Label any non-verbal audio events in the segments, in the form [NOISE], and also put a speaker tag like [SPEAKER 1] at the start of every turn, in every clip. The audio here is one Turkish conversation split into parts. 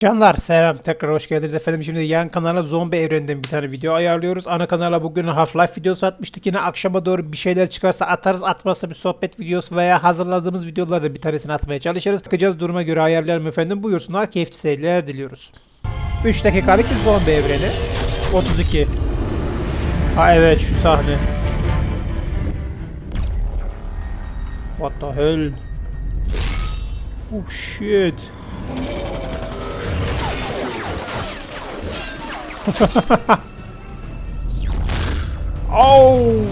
[SPEAKER 1] Canlar selam tekrar hoş geldiniz efendim. Şimdi yan kanala zombi evreninden bir tane video ayarlıyoruz. Ana kanala bugün Half-Life videosu atmıştık. Yine akşama doğru bir şeyler çıkarsa atarız. Atmazsa bir sohbet videosu veya hazırladığımız videolarda bir tanesini atmaya çalışırız. Bakacağız duruma göre ayarlayalım efendim. Buyursunlar keyifli seyirler diliyoruz. 3 dakikalık bir zombi evreni. 32. Ha evet şu sahne. What the hell? Oh shit. [LAUGHS] Oh!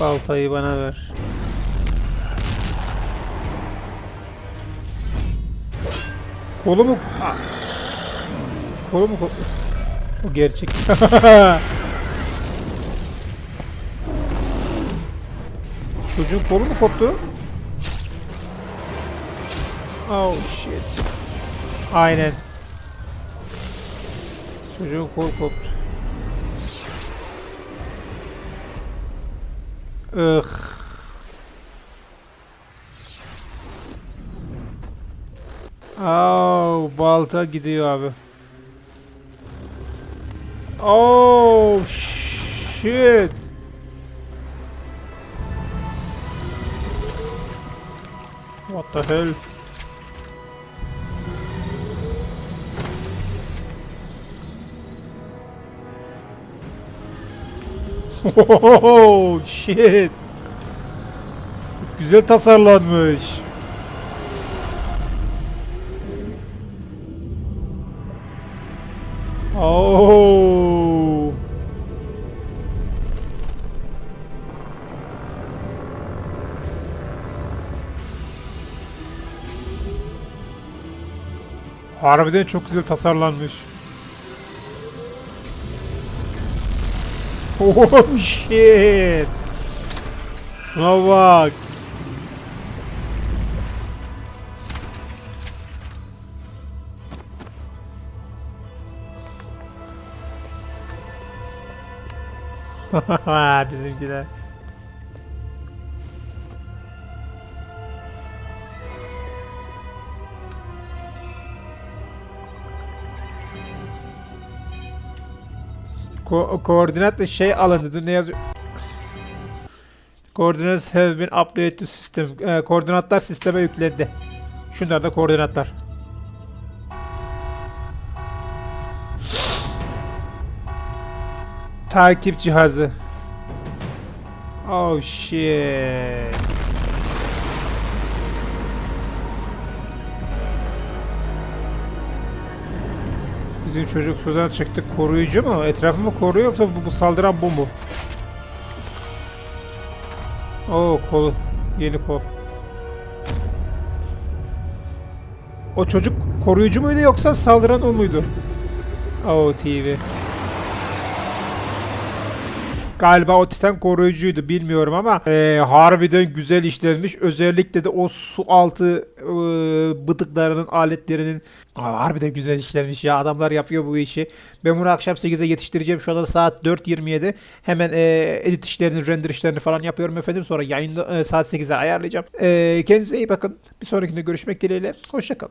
[SPEAKER 1] Baltayı bana ver. Kolumu... Ah! Kolumu... Kol... O gerçek. [LAUGHS] Çocuğun kolu mu koptu? Oh shit. Aynen. Çocuğun kol koptu. Ugh. Oh, balta gidiyor abi. Oh shit. What the hell? Oh shit. Güzel tasarlanmış. Oh. Harbiden çok güzel tasarlanmış. Oh shit. Şuna bak. [LAUGHS] Bizimkiler. Ko koordinatla şey alındı. Ne yazıyor? Coordinates have been updated to system. Ee, koordinatlar sisteme yüklendi. Şunlar da koordinatlar. Takip cihazı. Oh shit. Bizim çocuk sudan çıktı koruyucu mu? Etrafı mı koruyor yoksa bu, bu saldıran bu mu? Oo kolu. Yeni kol. O çocuk koruyucu muydu yoksa saldıran o muydu? Oo TV. Galiba o Titan koruyucuydu bilmiyorum ama eee, harbiden güzel işlenmiş. Özellikle de o su altı eee, bıtıklarının aletlerinin Aa, harbiden güzel işlenmiş ya. Adamlar yapıyor bu işi. Ben bunu akşam 8'e yetiştireceğim. Şu anda saat 4.27. Hemen eee, edit işlerini, render işlerini falan yapıyorum efendim. Sonra yayında eee, saat 8'e ayarlayacağım. Eee kendinize iyi bakın. Bir sonrakinde görüşmek dileğiyle. Hoşçakalın.